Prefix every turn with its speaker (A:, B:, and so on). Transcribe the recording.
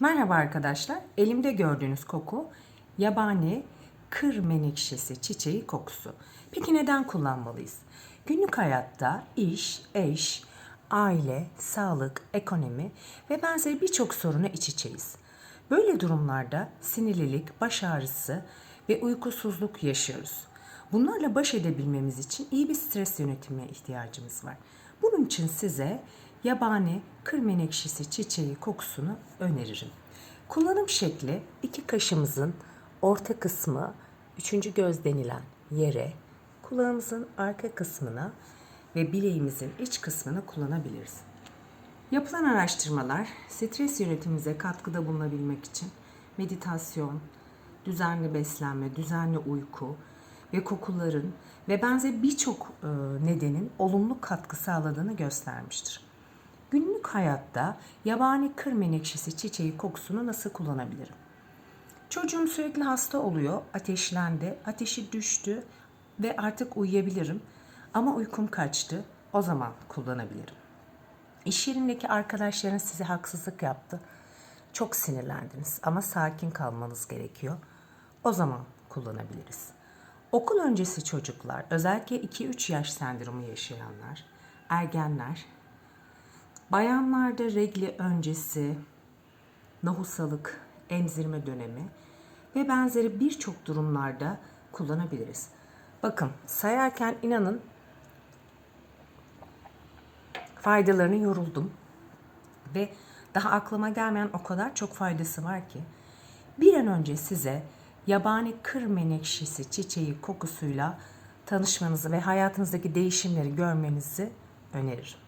A: Merhaba arkadaşlar. Elimde gördüğünüz koku yabani kır menekşesi çiçeği kokusu. Peki neden kullanmalıyız? Günlük hayatta iş, eş, aile, sağlık, ekonomi ve benzeri birçok soruna iç içeyiz. Böyle durumlarda sinirlilik, baş ağrısı ve uykusuzluk yaşıyoruz. Bunlarla baş edebilmemiz için iyi bir stres yönetimine ihtiyacımız var. Bunun için size yabani kır menekşesi çiçeği kokusunu öneririm. Kullanım şekli iki kaşımızın orta kısmı, üçüncü göz denilen yere, kulağımızın arka kısmına ve bileğimizin iç kısmına kullanabiliriz. Yapılan araştırmalar stres yönetimimize katkıda bulunabilmek için meditasyon, düzenli beslenme, düzenli uyku ve kokuların ve benzeri birçok e, nedenin olumlu katkı sağladığını göstermiştir. Günlük hayatta yabani kır menekşesi çiçeği kokusunu nasıl kullanabilirim? Çocuğum sürekli hasta oluyor, ateşlendi, ateşi düştü ve artık uyuyabilirim ama uykum kaçtı, o zaman kullanabilirim. İş yerindeki arkadaşların size haksızlık yaptı. Çok sinirlendiniz ama sakin kalmanız gerekiyor. O zaman kullanabiliriz. Okul öncesi çocuklar, özellikle 2-3 yaş sendromu yaşayanlar, ergenler, bayanlarda regli öncesi, nahusalık, emzirme dönemi ve benzeri birçok durumlarda kullanabiliriz. Bakın sayarken inanın faydalarını yoruldum. Ve daha aklıma gelmeyen o kadar çok faydası var ki bir an önce size yabani kır menekşesi çiçeği kokusuyla tanışmanızı ve hayatınızdaki değişimleri görmenizi öneririm.